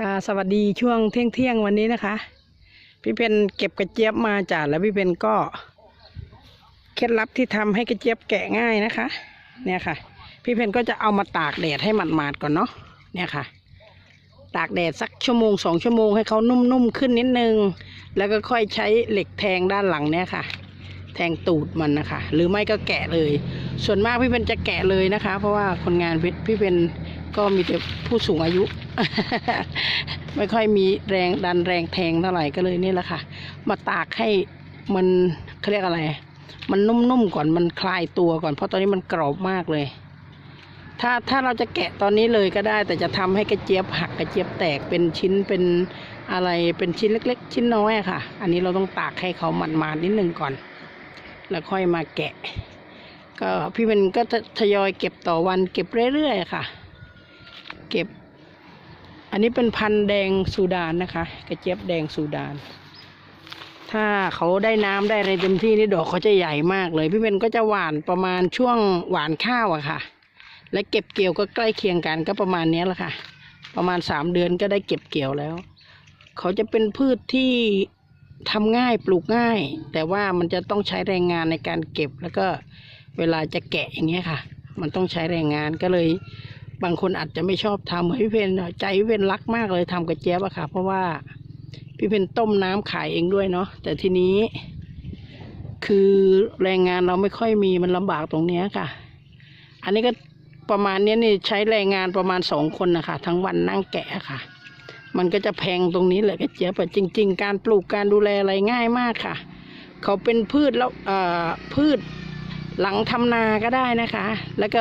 ค่ะสวัสดีช่วงเที่ยงเที่ยงวันนี้นะคะ พี่เพนเก็บกระเจี๊ยบมาจ้ะแล้วพี่เพนก็เคล็ดลับที่ทำให้กระเจี๊ยบแกะง่ายนะคะ เนี่ยค่ะ พี่เพนก็จะเอามาตากแดดให้หมาดๆก่อนเนาะเนี่ยค่ะ ตากแดดสักชั่วโมงสองชั่วโมงให้เขานุ่มๆขึ้นนิดนึง แล้วก็ค่อยใช้เหล็กแทงด้านหลังเนี่ยค่ะ แทงตูดมันนะคะ หรือไม่ก็แกะเลย ส่วนมากพี่เพนจะแกะเลยนะคะ เพราะว่าคนงานพี่พี่เพน ก็มีแต่ผู้สูงอายุ ไม่ค่อยมีแรงดันแรงแทงเท่าไหร่ก็เลยนี่แหละค่ะ มาตากให้มันเขาเรียกอะไร มันนุ่มๆก่อนมันคลายตัวก่อนเพราะตอนนี้มันกรอบมากเลย ถ้าถ้าเราจะแกะตอนนี้เลยก็ได้ แต่จะทำให้กระเจี๊ยบหักกระเจี๊ยบแตกเป็นชิ้นเป็นอะไรเป็นชิ้นเล็ก ๆ ชิ้นน้อยค่ะ อันนี้เราต้องตากให้เขาหมันมานิดนึงก่อน แล้วค่อยมาแกะ ก็พี่เป็นก็ทยอยเก็บต่อวันเก็บเรื่อยๆค่ะ เก็บ อันนี้เป็นพันธุ์แดงซูดานนะคะ กระเจี๊ยบแดงซูดาน ถ้าเขาได้น้ำได้อะไรเต็มที่นี่ดอกเขาจะใหญ่มากเลย พี่เป็นก็จะหวานประมาณช่วงหวานข้าวอะค่ะ และเก็บเกี่ยวก็ใกล้เคียงกันก็ประมาณนี้แหละค่ะ ประมาณสามเดือนก็ได้เก็บเกี่ยวแล้ว เขาจะเป็นพืชที่ทำง่ายปลูกง่าย แต่ว่ามันจะต้องใช้แรงงานในการเก็บแล้วก็เวลาจะแกะอย่างเงี้ยค่ะ มันต้องใช้แรงงานก็เลย บางคนอาจจะไม่ชอบทำพี่เพนใจพี่เพนรักมากเลยทำกระเจี๊ยบอะค่ะ เพราะว่าพี่เพนต้มน้ำขายเองด้วยเนาะแต่ทีนี้ คือแรงงานเราไม่ค่อยมีมันลำบากตรงเนี้ยค่ะ อันนี้ก็ประมาณเนี้ยนี่ใช้แรงงานประมาณสองคนนะคะทั้งวันนั่งแกะค่ะ มันก็จะแพงตรงนี้แหละกระเจี๊ยบอะจริง ๆ การปลูกการดูแลอะไรง่ายมากค่ะ เขาเป็นพืชแล้วเอ่อพืชหลังทำนาก็ได้นะคะ แล้วก็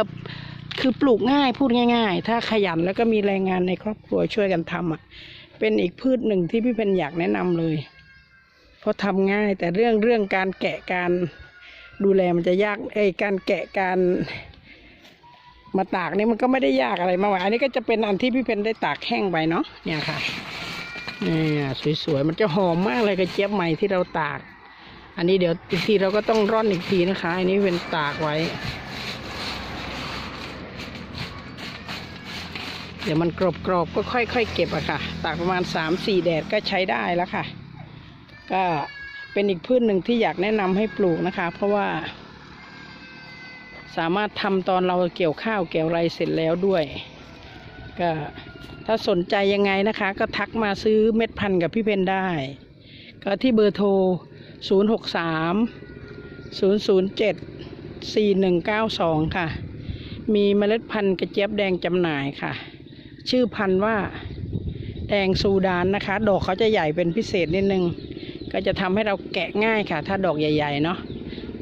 คือปลูกง่ายพูดง่าย ๆ ถ้าขยันแล้วก็มีแรงงานในครอบครัวช่วยกันทำอะ เป็นอีกพืชหนึ่งที่พี่เพนอยากแนะนำเลย เพราะทำง่ายแต่เรื่องเรื่องการแกะการดูแลมันจะยากไอ้ยการแกะการ มาตากนี่มันก็ไม่ได้ยากอะไรมากมายอันนี้ก็จะเป็นอันที่พี่เพนได้ตากแห้งไปเนาะเนี่ยค่ะเนี่ยสวยๆมันจะหอมมากเลยกระเจี๊ยบใหม่ที่เราตาก อันนี้เดี๋ยวอีกทีเราก็ต้องร่อนอีกทีนะคะ อันนี้เป็นตากไว้ เดี๋ยวมันกรอบๆก็ค่อยๆเก็บอะค่ะ ตากประมาณสามสี่แดดก็ใช้ได้แล้วค่ะ ก็เป็นอีกพืชหนึ่งที่อยากแนะนำให้ปลูกนะคะ เพราะว่า สามารถทำตอนเราเกี่ยวข้าวเกี่ยวไรเสร็จแล้วด้วย ก็ถ้าสนใจยังไงนะคะ ก็ทักมาซื้อเม็ดพันธุ์กับพี่เพนได้ ก็ที่เบอร์โทร 0 6 3 0 0 7 4 1 9 2 ค่ะ มีเมล็ดพันธุ์กระเจี๊ยบแดงจำหน่ายค่ะ ชื่อพันธุ์ว่าแดงซูดานนะคะ ดอกเขาจะใหญ่เป็นพิเศษนิดนึง ก็จะทำให้เราแกะง่ายค่ะ ถ้าดอกใหญ่ ๆ เนาะ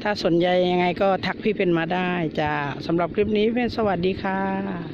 ถ้าสนใจยังไงก็ทักพี่เป็นมาได้จ้าสำหรับคลิปนี้พี่เพนสวัสดีค่ะ